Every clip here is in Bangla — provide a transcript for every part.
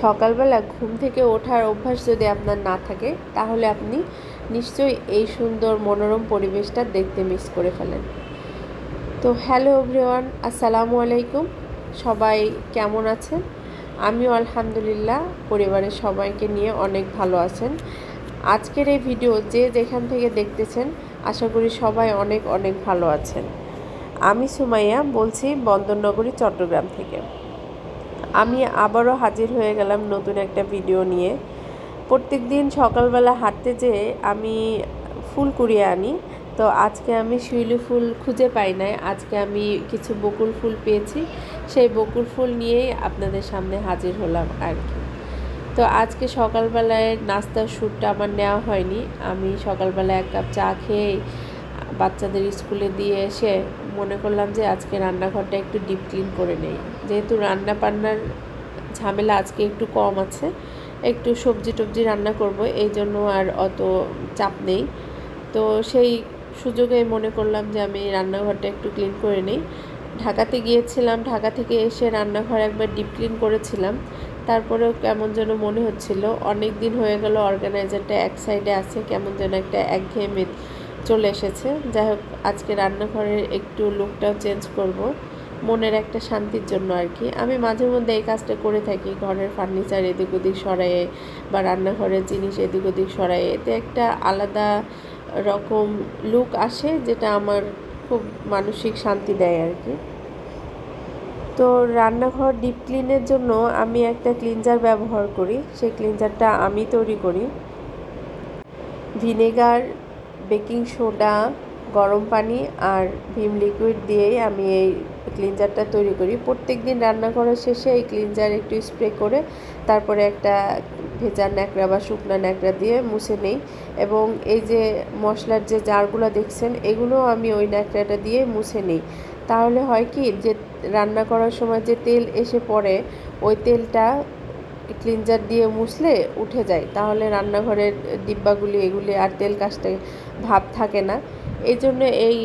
সকালবেলা ঘুম থেকে ওঠার অভ্যাস যদি আপনার না থাকে, তাহলে আপনি নিশ্চয়ই এই সুন্দর মনোরম পরিবেশটা দেখতে মিস করে ফেলেন। তো হ্যালো এভরিওয়ান আসসালামু আলাইকুম। সবাই কেমন আছেন? আমিও আলহামদুলিল্লাহ, পরিবারের সবাইকে নিয়ে অনেক ভালো আছেন। আজকের এই ভিডিও যে যেখান থেকে দেখতেছেন, আশা করি সবাই অনেক অনেক ভালো আছেন। আমি সুমাইয়া বলছি বন্দরনগরী, চট্টগ্রাম থেকে। আমি আবারও হাজির হয়ে গেলাম নতুন একটা ভিডিও নিয়ে। প্রত্যেক দিন সকালবেলা হাঁটতে যেয়ে আমি ফুল কুড়িয়ে আনি। তো আজকে আমি শিউলি ফুল খুঁজে পাই নাই। আজকে আমি কিছু বকুল ফুল পেয়েছি। সেই বকুল ফুল নিয়েই আপনাদের সামনে হাজির হলাম আর কি। তো আজকে সকালবেলায় নাস্তার শ্যুটটা আমার নেওয়া হয়নি। আমি সকালবেলা এক কাপ চা খেয়ে বাচ্চাদের স্কুলে দিয়ে এসে মনে করলাম যে আজকে রান্নাঘরটা একটু ডিপ ক্লিন করে নেই। যেহেতু রান্না বান্নার ঝামেলা আজকে একটু কম আছে, একটু সবজি টবজি রান্না করব, এই জন্য আর অত চাপ নেই। তো সেই সুযোগে মনে করলাম যে আমি রান্নাঘরটা একটু ক্লিন করে নিই। ঢাকাতে গিয়েছিলাম, ঢাকা থেকে এসে রান্নাঘর একবার ডিপ ক্লিন করেছিলাম। তারপরেও কেমন যেন মনে হচ্ছিল অনেক দিন হয়ে গেল অর্গানাইজারটা এক সাইডে আছে, কেমন যেন একটা একঘেয়েমে চলে এসেছে। যাই হোক, আজকে রান্নাঘরের একটু লুকটাও চেঞ্জ করব। মনের একটা শান্তির জন্য আর কি। আমি মাঝে মধ্যে এই কাজটা করে থাকি, ঘরের ফার্নিচার এদিক ওদিক সরাইয়ে বা রান্নাঘরের জিনিস এদিক ওদিক সরাইয়ে এতে একটা আলাদা রকম লুক আসে, যেটা আমার খুব মানসিক শান্তি দেয় আর কি। তো রান্নাঘর ডিপ ক্লিনের জন্য আমি একটা ক্লিনজার ব্যবহার করি। সেই ক্লিনজারটা আমি তৈরি করি। ভিনেগার বেকিং সোডা, গরম পানি আর ভিম লিকুইড দিয়েই আমি এই ক্লিনজারটা তৈরি করি। প্রত্যেক দিন রান্না করার শেষে এই ক্লিনজার একটু স্প্রে করে তারপরে একটা ভেজা ন্যাকড়া বা শুকনা ন্যাকড়া দিয়ে মুছে নেই এবং এই যে মশলার যে জারগুলো দেখছেন, এগুলো আমি ওই ন্যাকড়াটা দিয়ে মুছে নিই। তাহলে হয় কি যে রান্না করার সময় যে তেল এসে পড়ে, ওই তেলটা ক্লিনজার দিয়ে মুছলে উঠে যায়। তাহলে রান্নাঘরের ডিব্বাগুলি, এগুলি আর তেল কাজটা ভাব থাকে না। এই জন্য এই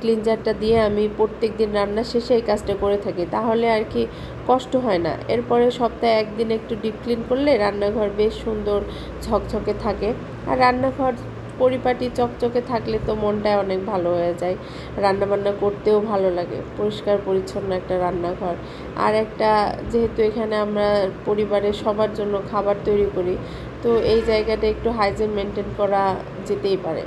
ক্লিনজারটা দিয়ে আমি প্রত্যেক দিন রান্না শেষে এই কাজটা করে থাকি। তাহলে আর কি কষ্ট হয় না। এরপরে সপ্তাহে একদিন একটু ডিপ ক্লিন করলে রান্নাঘর বেশ সুন্দর ঝকঝকে থাকে। আর রান্নাঘর পরিপাটি চকচকে থাকলে তো মনটাই অনেক ভালো হয়ে যায়। রান্নাবান্না করতেও ভালো লাগে। পরিষ্কার পরিচ্ছন্ন একটা রান্নাঘর। আর একটা, যেহেতু এখানে আমরা পরিবারের সবার জন্য খাবার তৈরি করি, তো এই জায়গাটা একটু হাইজিন মেনটেন করা যেতেই পারে।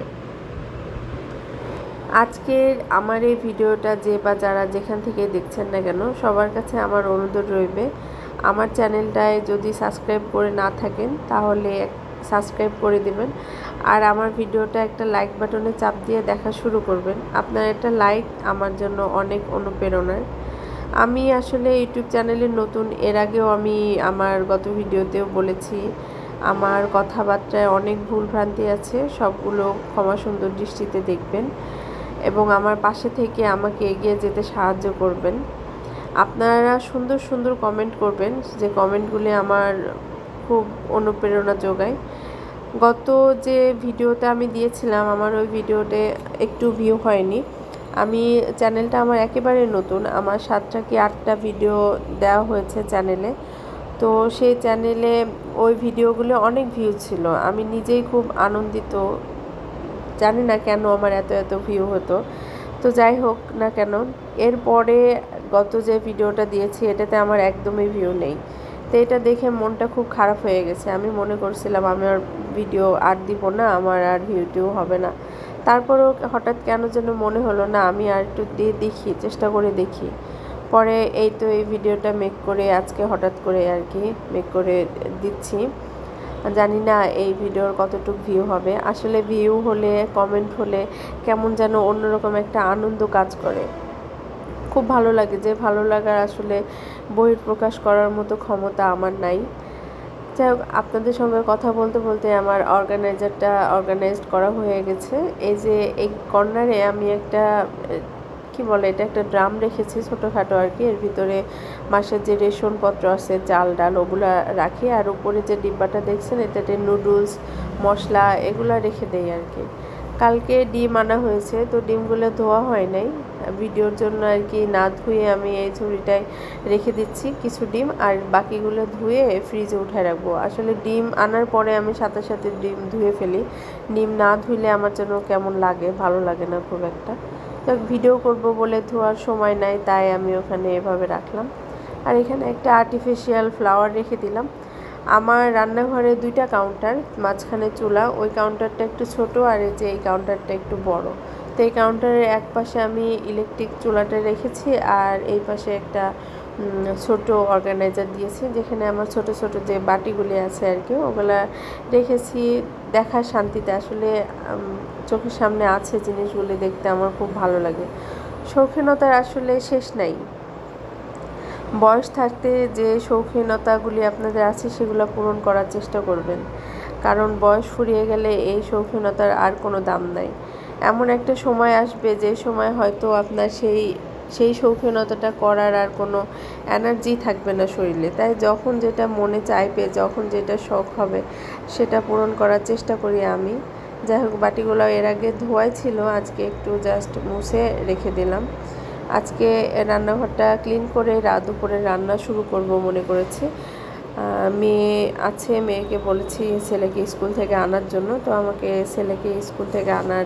আজকের আমার এই ভিডিওটা যে বা যারা যেখান থেকে দেখছেন না কেন, সবার কাছে আমার অনুরোধ রইবে, আমার চ্যানেলটায় যদি সাবস্ক্রাইব করে না থাকেন, তাহলে সাবস্ক্রাইব করে দেবেন। আর আমার ভিডিওটা একটা লাইক বাটনে চাপ দিয়ে দেখা শুরু করবেন। আপনার একটা লাইক আমার জন্য অনেক অনুপ্রেরণার। আমি আসলে ইউটিউব চ্যানেলে নতুন, এর আগেও আমি আমার গত ভিডিওতেও বলেছি, আমার কথাবার্তায় অনেক ভুলভ্রান্তি আছে, সবগুলো ক্ষমা সুন্দর দৃষ্টিতে দেখবেন এবং আমার পাশে থেকে আমাকে এগিয়ে যেতে সাহায্য করবেন। আপনারা সুন্দর সুন্দর কমেন্ট করবেন, যে কমেন্টগুলি আমার খুব অনুপ্রেরণা যোগায়। গত যে ভিডিওটা আমি দিয়েছিলাম, আমার ওই ভিডিওতে একটু ভিউ হয়নি। আমি চ্যানেলটা আমার একেবারে নতুন, আমার সাতটা কি আটটা ভিডিও দেওয়া হয়েছে চ্যানেলে তো সেই চ্যানেলে ওই ভিডিওগুলো অনেক ভিউ ছিল। আমি নিজেই খুব আনন্দিত। জানি না কেন আমার এত এত ভিউ হতো। তো যাই হোক না কেন, এরপরে গত যে ভিডিওটা দিয়েছি, এটাতে আমার একদমই ভিউ নেই। তো এটা দেখে মনটা খুব খারাপ হয়ে গেছে। আমি মনে করছিলাম, আমি আর ভিডিও আর দিব না, আমার আর ভিউটিও হবে না। তারপরেও হঠাৎ কেন যেন মনে হলো, না, আমি আর একটু দিয়ে দেখি, চেষ্টা করে দেখি। পরে এই তো এই ভিডিওটা মেক করে আজকে হঠাৎ করে আর কি মেক করে দিচ্ছি। জানি না এই ভিডিওর কতটুকু ভিউ হবে। আসলে ভিউ হলে কমেন্ট হলে কেমন যেন অন্যরকম একটা আনন্দ কাজ করে। খুব ভালো লাগে যে ভালো লাগার আসলে বহির প্রকাশ করার মতো ক্ষমতা আমার নাই। যাই হোক, আপনাদের সঙ্গে কথা বলতে বলতে আমার অর্গানাইজারটা অর্গানাইজড করা হয়ে গেছে। এই যে এই কর্নারে আমি একটা, কি বলে এটা, একটা ড্রাম রেখেছি ছোটোখাটো আর কি। এর ভিতরে মাসের যে রেশনপত্র আছে, চাল, ডাল, ওগুলো রাখি। আর উপরে যে ডিব্বাটা দেখছেন, এটাতে নুডলস, মশলা এগুলো রেখে দেই আর কি। কালকে ডিম আনা হয়েছে, তো ডিমগুলো ধোয়া হয় নাই। ভিডিওর জন্য আর কি না ধুয়ে আমি এই ঝুড়িটায় রেখে দিচ্ছি কিছু ডিম আর বাকিগুলো ধুয়ে ফ্রিজে উঠায় রাখব। আসলে ডিম আনার পরে আমি সাথে সাথে ডিম ধুয়ে ফেলি। ডিম না ধুইলে আমার জন্য কেমন লাগে, ভালো লাগে না খুব একটা। তো ভিডিও করব বলে ধোয়ার সময় নাই, তাই আমি ওখানে এভাবে রাখলাম। আর এখানে একটা আর্টিফিশিয়াল ফ্লাওয়ার রেখে দিলাম। আমার রান্নাঘরে দুইটা কাউন্টার মাঝখানে চুলা, ওই কাউন্টারটা একটু ছোট আর এই যে এই কাউন্টারটা একটু বড়। তো এই কাউন্টারের এক পাশে আমি ইলেকট্রিক চুলাটা রেখেছি আর এই পাশে একটা ছোট অর্গানাইজার দিয়েছি, যেখানে আমার ছোট ছোট যে বাটিগুলি আছে আর কি, ওগুলা রেখেছি। দেখার শান্তিতে আসলে চোখের সামনে আছে জিনিসগুলি দেখতে আমার খুব ভালো লাগে। শৌখিনতার আসলে শেষ নাই। বয়স থাকতে যে শৌখিনতাগুলি আপনাদের আছে সেগুলো পূরণ করার চেষ্টা করবেন। কারণ বয়স ফুরিয়ে গেলে এই শৌখিনতার আর কোনো দাম নাই। এমন একটা সময় আসবে যে সময় হয়তো আপনার সেই সেই শৌখিনতাটা করার আর কোনো এনার্জি থাকবে না শরীরে। তাই যখন যেটা মনে চাইবে, যখন যেটা শখ হবে, সেটা পূরণ করার চেষ্টা করি আমি। যাই হোক, বাটিগুলো এর আগে ধোয়াই ছিল, আজকে একটু জাস্ট মুছে রেখে দিলাম। আজকে রান্নাঘরটা ক্লিন করে রাত দুপুরে রান্না শুরু করব মনে করেছি। মেয়ে আছে, মেয়েকে বলেছি ছেলেকে স্কুল থেকে আনার জন্য। তো আমাকে ছেলেকে স্কুল থেকে আনার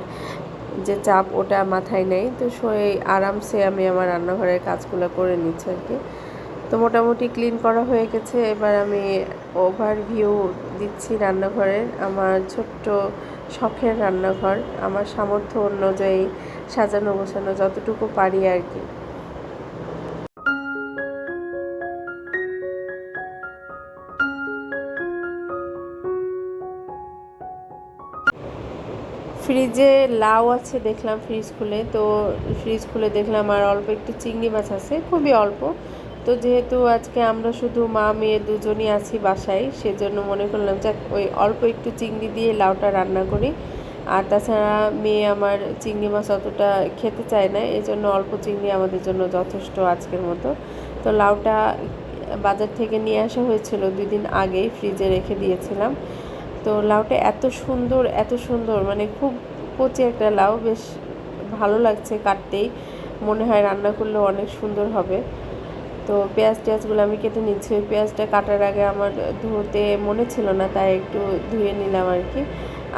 যে চাপ, ওটা মাথায় নেই। তো সেই আরামসে আমি আমার রান্নাঘরের কাজগুলো করে নিচ্ছি আর কি। তো মোটামুটি ক্লিন করা হয়ে গেছে। এবার আমি ওভারভিউ দিচ্ছি রান্নাঘরের। আমার ছোট্ট শখের রান্নাঘর। আমার সামর্থ্য অনুযায়ী সাজানো গোছানো যতটুকু পারি আর কি। ফ্রিজে লাউ আছে দেখলাম ফ্রিজ খুলে তো ফ্রিজ খুলে দেখলাম আর অল্প একটু চিংড়ি মাছ আছে, খুবই অল্প। তো যেহেতু আজকে আমরা শুধু মা, মেয়ে দুজনই আছি বাসায়, সেজন্য মনে করলাম যে ওই অল্প একটু চিংড়ি দিয়ে লাউটা রান্না করি। আর তাছাড়া মেয়ে আমার চিংড়ি মাছ অতটা খেতে চায় না এই জন্য অল্প চিংড়ি আমাদের জন্য যথেষ্ট আজকের মতো। তো লাউটা বাজার থেকে নিয়ে আসা হয়েছিল দুই দিন আগেই, ফ্রিজে রেখে দিয়েছিলাম। তো লাউটা এত সুন্দর এত সুন্দর মানে খুব কচি একটা লাউ, বেশ ভালো লাগছে কাটতেই। মনে হয় রান্না করলে অনেক সুন্দর হবে। তো পেঁয়াজ টেয়াজগুলো আমি কেটে নিচ্ছি। ওই পেঁয়াজটা কাটার আগে আমার ধুতে মনে ছিল না, তাই একটু ধুয়ে নিলাম আর কি।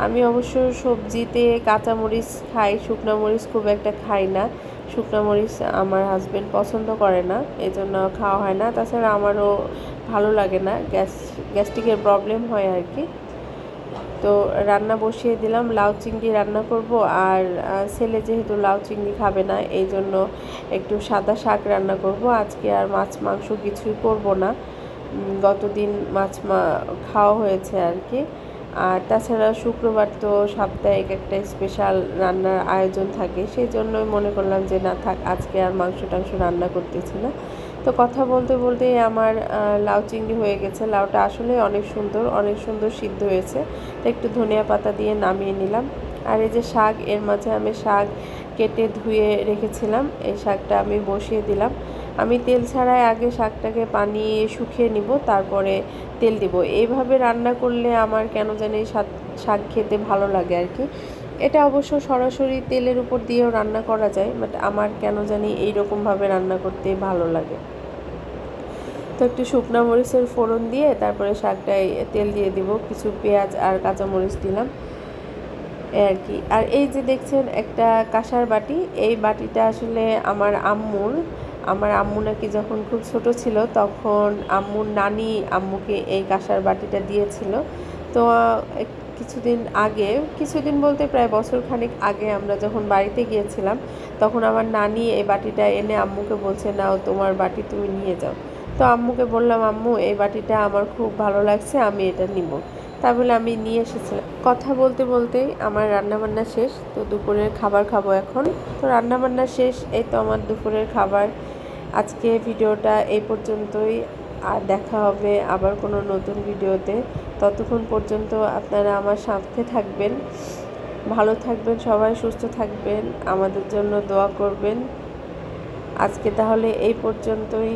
আমি অবশ্য সবজিতে কাঁচামরিচ খাই, শুকনো মরিচ খুব একটা খাই না। শুকনো মরিচ আমার হাজব্যান্ড পছন্দ করে না এই জন্য খাওয়া হয় না। তাছাড়া আমারও ভালো লাগে না, গ্যাস, গ্যাস্ট্রিকের প্রবলেম হয় আর কি। তো রান্না বসিয়ে দিলাম, লাউ চিংড়ি রান্না করব আর ছেলে যেহেতু লাউ চিংড়ি খাবে না, এই জন্য একটু সাদা শাক রান্না করব। আজকে আর মাছ মাংস কিছুই করব না। গতদিন মাছ মা, খাওয়া হয়েছে আর কি। আর তাছাড়া শুক্রবার তো সাপ্তাহিক একটা স্পেশাল রান্নার আয়োজন থাকে, সেই জন্যই মনে করলাম যে না থাক, আজকে আর মাংস টাংস রান্না করতেছি না। তো কথা বলতে বলতে আমার লাউ চিংড়ি হয়ে গেছে। লাউটা আসলে অনেক সুন্দর অনেক সুন্দর সিদ্ধ হয়েছে। তো একটু ধনিয়া পাতা দিয়ে নামিয়ে নিলাম। আর এই যে শাক, এর মাঝে আমি শাক কেটে ধুয়ে রেখেছিলাম। এই শাকটা আমি বসিয়ে দিলাম। আমি তেল ছাড়াই আগে শাকটাকে পানি শুকিয়ে নিব, তারপরে তেল দিব। এইভাবে রান্না করলে আমার কেন জানি শাক খেতে ভালো লাগে আর কি। এটা অবশ্য সরাসরি তেলের উপর দিয়েও রান্না করা যায়, বাট আমার কেন জানি এইরকমভাবে রান্না করতে ভালো লাগে। তো একটু শুকনো মরিচের ফোড়ন দিয়ে তারপরে শাকটায় তেল দিয়ে দিব, কিছু পেঁয়াজ আর কাঁচামরিচ দিলাম। আর কি। আর এই যে দেখছেন একটা কাঁসার বাটি, এই বাটিটা আসলে আমার আম্মুর। আমার আম্মু নাকি যখন খুব ছোট ছিল তখন আম্মুর নানি আম্মুকে এই কাঁসার বাটিটা দিয়েছিল। তো কিছুদিন আগে, কিছুদিন বলতে প্রায় বছর খানিক আগে আমরা যখন বাড়িতে গিয়েছিলাম, তখন আমার নানি এই বাটিটা এনে আম্মুকে বলছে, নাও তোমার বাটি তুমি নিয়ে যাও। তো আম্মুকে বললাম, আম্মু, এই বাটিটা আমার খুব ভালো লাগছে, আমি এটা নিব। তা বলে আমি নিয়ে এসেছিলাম। কথা বলতে বলতেই আমার রান্নাবান্না শেষ, তো দুপুরের খাবার খাব এখন। তো রান্নাবান্না শেষ, এই তো আমার দুপুরের খাবার। আজকে ভিডিওটা এই পর্যন্তই, আর দেখা হবে আবার কোনো নতুন ভিডিওতে। ততক্ষণ পর্যন্ত আপনারা আমার সাথে থাকবেন, ভালো থাকবেন, সবাই সুস্থ থাকবেন, আমাদের জন্য দোয়া করবেন। আজকে তাহলে এই পর্যন্তই।